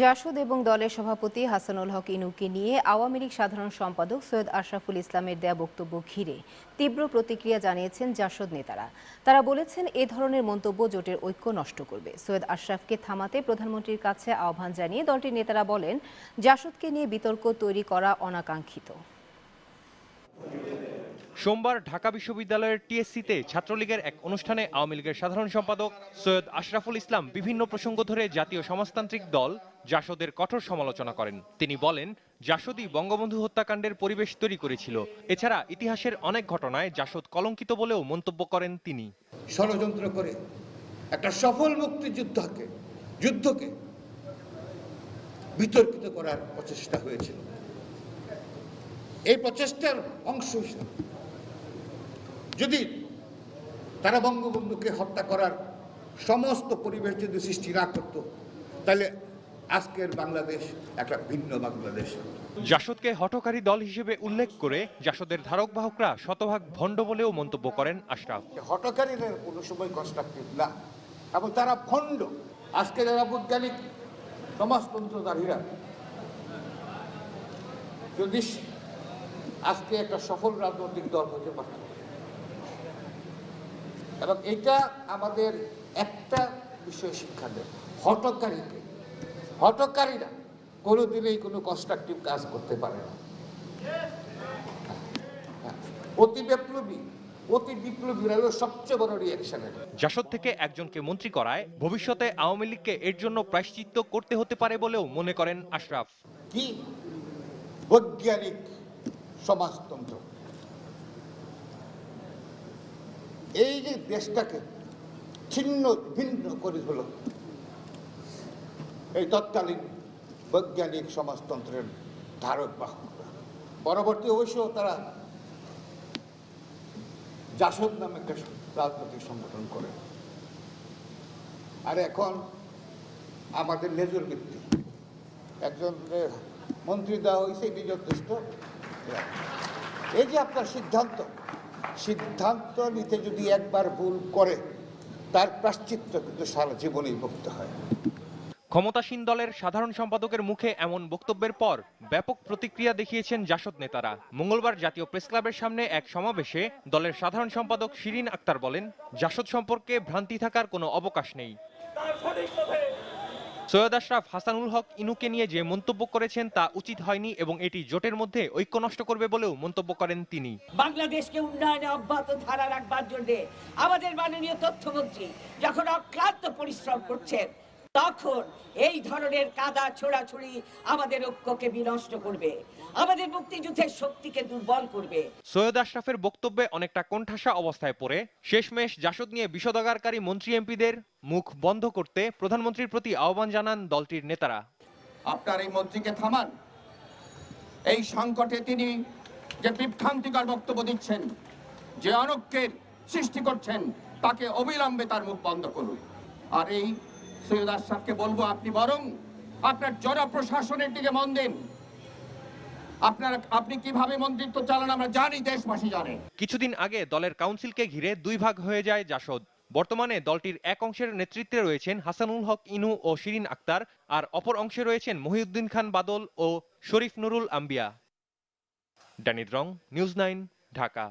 জাসদ এবং দলের সভাপতি হাসানুল হক ইনুকে নিয়ে আওয়ামী লীগ সাধারণ সম্পাদক সৈয়দ আশরাফুল ইসলামের দেয়া বক্তব্য ঘিরে তীব্র প্রতিক্রিয়া জানিয়েছেন জাসদ নেতারা। তারা বলেছেন, এ ধরনের মন্তব্য জোটের ঐক্য নষ্ট করবে। সৈয়দ আশরাফকে থামাতে প্রধানমন্ত্রীর কাছে আহ্বান জানিয়ে দলটির নেতারা বলেন, জাসদকে নিয়ে বিতর্ক তৈরি করা অনাকাঙ্ক্ষিত। সোমবার ঢাকা বিশ্ববিদ্যালয়ের টিএসসিতে ছাত্রলীগের এক অনুষ্ঠানে আওয়ামী লীগের সাধারণ সম্পাদক সৈয়দ আশরাফুল ইসলাম বিভিন্ন প্রসঙ্গ ধরে জাতীয় সমাজতান্ত্রিক দল জাসদের কঠোর সমালোচনা করেন। তিনি বলেন, জাসদই বঙ্গবন্ধু হত্যাকাণ্ডের পরিবেশ তৈরি করেছিল। এছাড়া ইতিহাসের অনেক ঘটনায় জাসদ কলঙ্কিত বলেও মন্তব্য করেন তিনি। ষড়যন্ত্র করে একটা সফল মুক্তিযুদ্ধকে, যুদ্ধকে বিতর্কিত করার প্রচেষ্টা হয়েছিল। এই প্রচেষ্টার অংশ হিসেবে যদি তারা বঙ্গবন্ধুকে হত্যা করার সমস্ত পরিবেশ যদি সৃষ্টি না করতো তাহলে আজকের বাংলাদেশ একটা ভিন্ন বাংলাদেশ। জাসদকে হঠকারী দল হিসেবে উল্লেখ করে জাসদের ধারক বাহকরা শতভাগ ভণ্ড বলেও মন্তব্য করেন আশরাফ। হটকারীরা কোনো সময় কনস্ট্রাকটিভ না এবং তারা ভণ্ড। আজকে যারা বৈজ্ঞানিক সমাজতন্ত্রধারীরা যদি আজকে একটা সফল রাজনৈতিক দল হতে পারত এবং এটা আমাদের একটা বিষয় শিক্ষা দেয় হটকারীকে হটকারীরা কোনোদিনই কোনো কনস্ট্রাকটিভ কাজ করতে পারে না। অতি বিপ্লবী অতি বিপ্লবী হলো সবচেয়ে বড় রিয়াকশনের জাসদ থেকে একজনকে মন্ত্রী করায় ভবিষ্যতে আওয়ামী লীগকে এর জন্য প্রায়শ্চিত্ত করতে হতে পারে বলেও মনে করেন আশরাফ। কি? বৈজ্ঞানিক সমাজতন্ত্র। এই যে দেশটাকে ছিন্ন, ভিন্ন করে হল। এই তৎকালীন বৈজ্ঞানিক সমাজতন্ত্রের ধারক বাহকরা পরবর্তী অবশ্য তারা জাসদ নামে রাজনৈতিক সংগঠন করে। আর এখন আমাদের লেজুর ভিত্তি। একজন মন্ত্রী দেওয়া হয়েছে যথেষ্ট। এই যে আপনার সিদ্ধান্ত সিদ্ধান্ত নিতে যদি একবার ভুল করে তার প্রাশ্চিত্য কিন্তু সারা জীবনেই ভুগতে হয়। ক্ষমতাসীন দলের সাধারণ সম্পাদকের মুখে এমন বক্তব্যের পর ব্যাপক প্রতিক্রিয়া দেখিয়েছেন জাসদ নেতারা। মঙ্গলবার জাতীয় প্রেস ক্লাবের সামনে এক সমাবেশে দলের সাধারণ সম্পাদক শিরিন আক্তার বলেন জাসদ সম্পর্কে ভ্রান্তি থাকার কোনো অবকাশ নেই। সৈয়দ আশরাফ হাসানুল হক ইনুকে নিয়ে যে মন্তব্য করেছেন তা উচিত হয়নি এবং এটি জোটের মধ্যে ঐক্য নষ্ট করবে বলেও মন্তব্য করেন তিনি। বাংলাদেশকে উন্নয়নে অব্যাহত ধারা রাখবার জন্য আমাদের মাননীয় তথ্যমন্ত্রী যখন অক্লান্ত পরিশ্রম করছেন তখন এই ধরনের কাদা ছোড়াছুড়ি আমাদের ঐক্যকে বিনষ্ট করবে। আমাদের মুক্তিযুদ্ধের শক্তিকে দুর্বল করবে। সৈয়দ আশরাফের বক্তব্যে অনেকটা কোণঠাসা অবস্থায় পড়ে শেষমেশ জাসদ নিয়ে বিষোদগারকারী মন্ত্রী এমপিদের মুখ বন্ধ করতে প্রধানমন্ত্রীর প্রতি আহ্বান জানান দলটির নেতারা। আপনার এই মন্ত্রীকে থামান। এই সংকটে তিনি যে বিভ্রান্তিকর বক্তব্য দিচ্ছেন যে অনৈক্যের সৃষ্টি করছেন তাকে অবিলম্বে তার মুখ বন্ধ করুন। আর এই সৈয়দ আশরাফকে বলব আপনি বরং আপনার জনপ্রশাসনের দিকে মন দিন। আপনি কীভাবে মন্ত্রিত্ব চালান আমরা জানি, দেশবাসী জানে। কিছুদিন আগে দলের কাউন্সিলকে ঘিরে দুই ভাগ হয়ে যায় জাসদ। বর্তমানে দলটির এক অংশের নেতৃত্বে রয়েছেন হাসানুল হক ইনু ও শিরিন আক্তার, আর অপর অংশে রয়েছেন মহিউদ্দিন খান বাদল ও শরীফ নুরুল আম্বিয়া। ড্যানিদ রং, নিউজ নাইন, ঢাকা।